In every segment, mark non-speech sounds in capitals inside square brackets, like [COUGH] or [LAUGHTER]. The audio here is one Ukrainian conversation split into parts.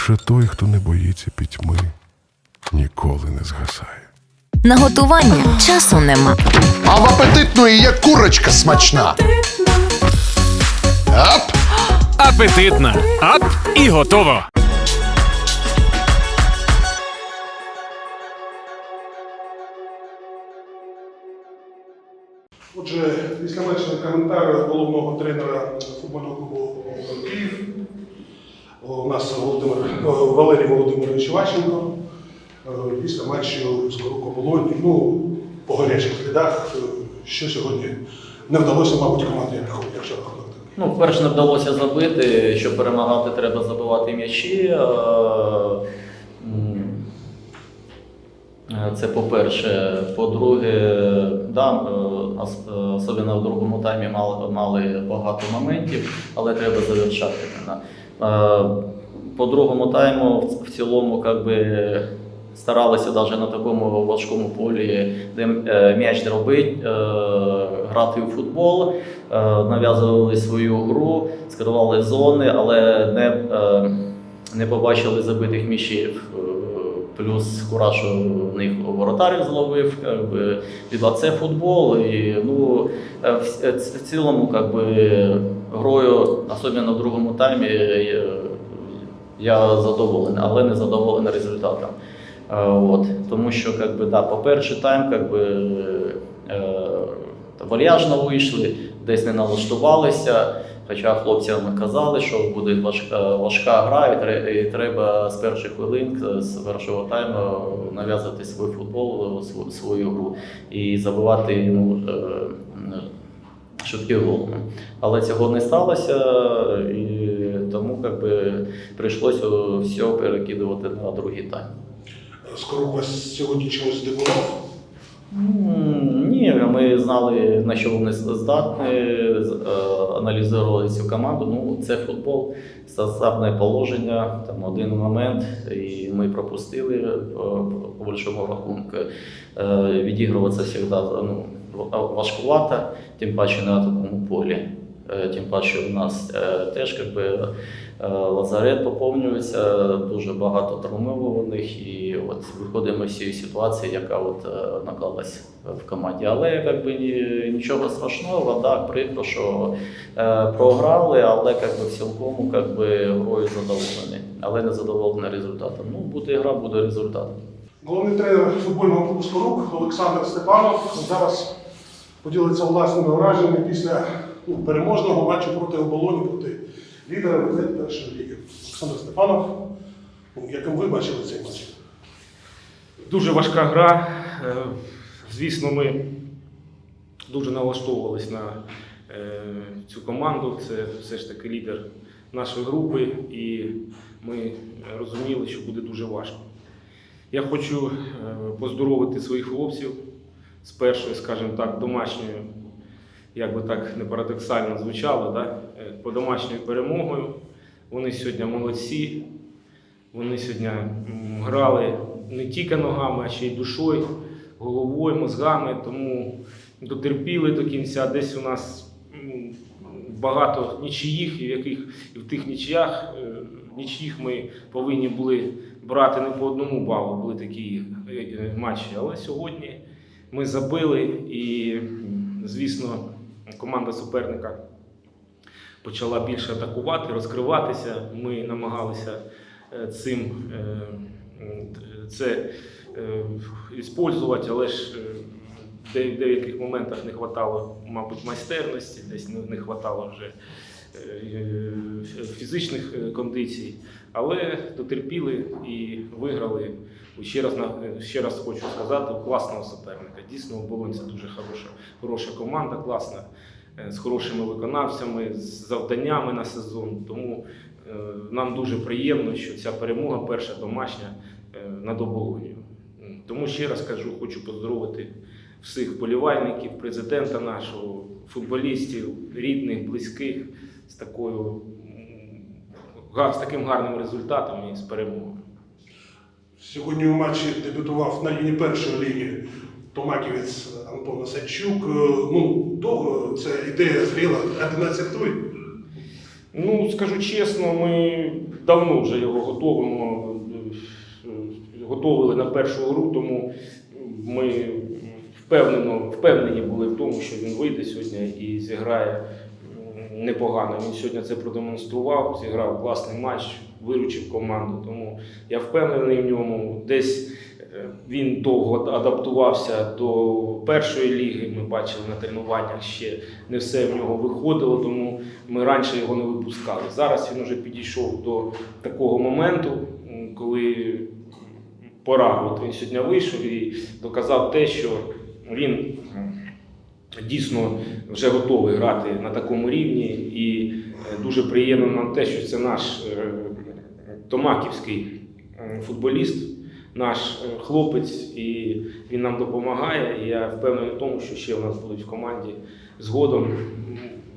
Лише той, хто не боїться пітьми, ніколи не згасає. На готування часу нема. А в апетитної є курочка смачна. Ап! Апетитна. Ап і готово. Отже, після матчу коментар головного тренера футбольного клубу Київ. У нас Володимир, Валерій Володимирович Ващенко. Після матчу Скорук Оболонь, ну, по гарячих слідах, е, що сьогодні не вдалося, мабуть, команді якщо рахунок. Ну, вперше не вдалося забити. Щоб перемагати, треба забивати м'ячі. Це по-перше. По-друге, да, е, е, особливо в другому таймі мали багато моментів, але треба завершати. По другому тайму в- в цілому как би, старалися навіть на такому важкому полі, де е, м'яч дробить, е, грати у футбол, е, нав'язували свою гру, скривали зони, але не, не побачили забитих м'ячів. Плюс Кураж у них воротарів зловив, как би, віда це футбол. І, ну, в, в цілому, как би, грою, особливо в другому таймі, е, я задоволений, але не задоволений результатом. Е, От. Тому що, как би, да, по перший тайм, как би, е, вальяжно вийшли, десь не налаштувалися. Хоча хлопцям казали, що буде важка, важка гра, і тре- і треба з перших хвилин, з першого тайму нав'язати свій футбол, св- свою гру і забивати ну, е, швидкі голи. Але цього не сталося, і тому как би, прийшлося все перекидувати на другий тайм. Скорук вас сьогодні чимось здивував. Ні, ми знали, на що вони здатні, е, аналізували цю команду. Ну, це футбол, составне положення, там один момент, і ми пропустили е, по большому рахунку. Е, Відігруватися завжди ну, важкувато, тим паче на такому полі. Е, Тим паче у нас е, теж как би, е, лазарет поповнюється, дуже багато травмованих, і от виходимо з цієї ситуації, яка от е, наклалась в команді. Але як би, нічого страшного, так, прикро, що е, програли, але як би, в цілкому як грою задоволені, але не задоволені результатом. Ну, буде гра, буде результат. Головний тренер футбольного клубу Скорук Олександр Степанов зараз поділиться власними враженнями після ну, переможного матчу проти оболоні, проти лідера ВЗ першої ліги. Олександр Степанов, ну, яким ви бачили цей матч? Дуже важка гра. Е, Звісно, ми дуже налаштовувались на е, цю команду. Це все ж таки лідер нашої групи, і ми розуміли, що буде дуже важко. Я хочу е, поздоровити своїх хлопців з першою, скажімо так, домашньою, як би так не парадоксально звучало, да? е, по домашньою перемогою. Вони сьогодні молодці. Вони сьогодні грали не тільки ногами, а ще й душою, головою, мозгами, тому дотерпіли до кінця. Десь у нас багато нічиїх, і в яких і в тих нічиях е, нічиїх ми повинні були брати не по одному балу, були такі е, матчі. Але сьогодні ми забили і, звісно, команда суперника почала більше атакувати, розкриватися. Ми намагалися е, цим е, це е, іспользувати, але ж е, в деяких моментах не вистачало, мабуть, майстерності, десь не, вистачало вже е, е, фізичних е, кондицій. Але дотерпіли і виграли. Ще раз, ще раз хочу сказати, класного суперника. Дійсно, оболонь це дуже хороша, хороша команда, класна, е, з хорошими виконавцями, з завданнями на сезон. Тому е, нам дуже приємно, що ця перемога перша домашня е, над оболонью. М, Тому ще раз кажу, хочу поздоровити всіх вболівальників, президента нашого, футболістів, рідних, близьких з такою з таким гарним результатом і з перемогою. Сьогодні у матчі дебютував на лінії першої ліги Томаківець Антон Осадчук. Е, Ну, довго ця ідея зріла 11 тур. Ну, скажу чесно, ми давно вже його готовимо, е, готовили на першу гру, тому ми впевнено, впевнені були в тому, що він вийде сьогодні і зіграє непогано. Він сьогодні це продемонстрував, зіграв класний матч, виручив команду. Тому я впевнений в ньому. Десь е, він довго адаптувався до першої ліги. Ми бачили на тренуваннях ще не все в нього виходило, тому ми раніше його не випускали. Зараз він вже підійшов до такого моменту, коли пора. От він сьогодні вийшов і доказав те, що він дійсно вже готовий грати на такому рівні. І е, дуже приємно нам те, що це наш е, томаківський е, футболіст, наш хлопець, і він нам допомагає. І я впевнений в тому, що ще в нас будуть в команді згодом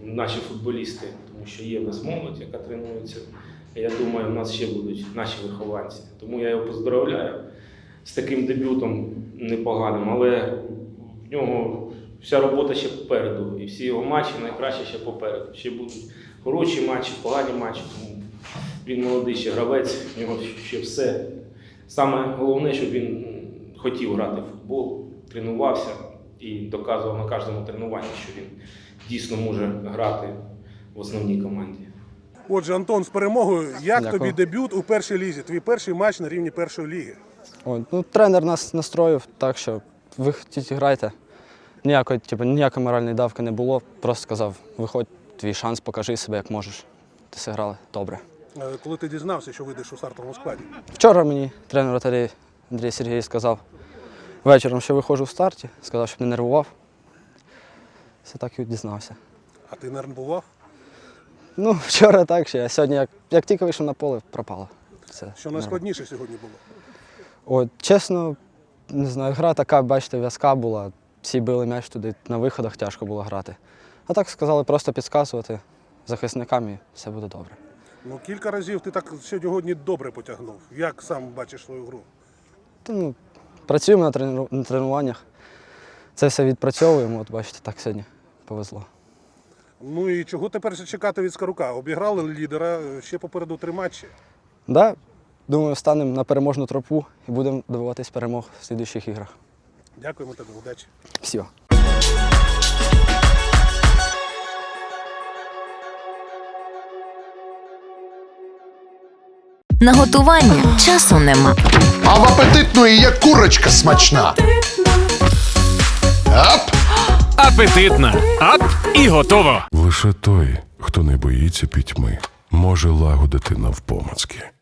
наші футболісти, тому що є в нас молодь, яка тренується. Я думаю, в нас ще будуть наші вихованці. Тому я його поздравляю з таким дебютом непоганим, але в нього вся робота ще попереду. І всі його матчі найкраще ще попереду. Ще будуть хороші матчі, погані матчі. Тому він молодий ще гравець, в нього ще все. Саме головне, щоб він хотів грати в футбол, тренувався і доказував на кожному тренуванні, що він дійсно може грати в основній команді. Отже, Антон, з перемогою. Як Дякую. тобі дебют у першій лізі? Твій перший матч на рівні першої ліги. От, ну, тренер нас настроїв так, що ви хотіть грайте. Ніякої, типу, ніякої моральної давки не було. Просто сказав, виходь, твій шанс, покажи себе, як можеш. Ти зіграли добре. Е, Коли ти дізнався, що вийдеш у стартовому складі? Вчора мені тренер Віталій Андрій Сергій сказав вечором, що виходжу в старті, сказав, щоб не нервував. Все так і дізнався. А ти нервував? Ну, [LAUGHS] вчора так ще, а сьогодні, як, як тільки вийшов на поле, пропало. Це Що найскладніше сьогодні було? От, чесно, не знаю, гра така, бачите, в'язка була. Всі били м'яч туди, на виходах тяжко було грати. А так сказали просто підказувати захисникам і все буде добре. Ну, кілька разів ти так сьогодні добре потягнув. Як сам бачиш свою гру? Та, ну, працюємо на, трену- на тренуваннях, це все відпрацьовуємо, от бачите, так сьогодні повезло. Ну і чого тепер чекати від Скарука? Обіграли лідера, ще попереду три матчі. Да, думаю, станемо на переможну тропу і будемо добиватись перемог в слідуючих іграх. Дякуємо тобі, удачі. Всього. На готування часу нема. А в апетитної є курочка смачна. Ап! Апетитна. Ап і готово. Лише той, хто не боїться пітьми, може лагодити навпомацки.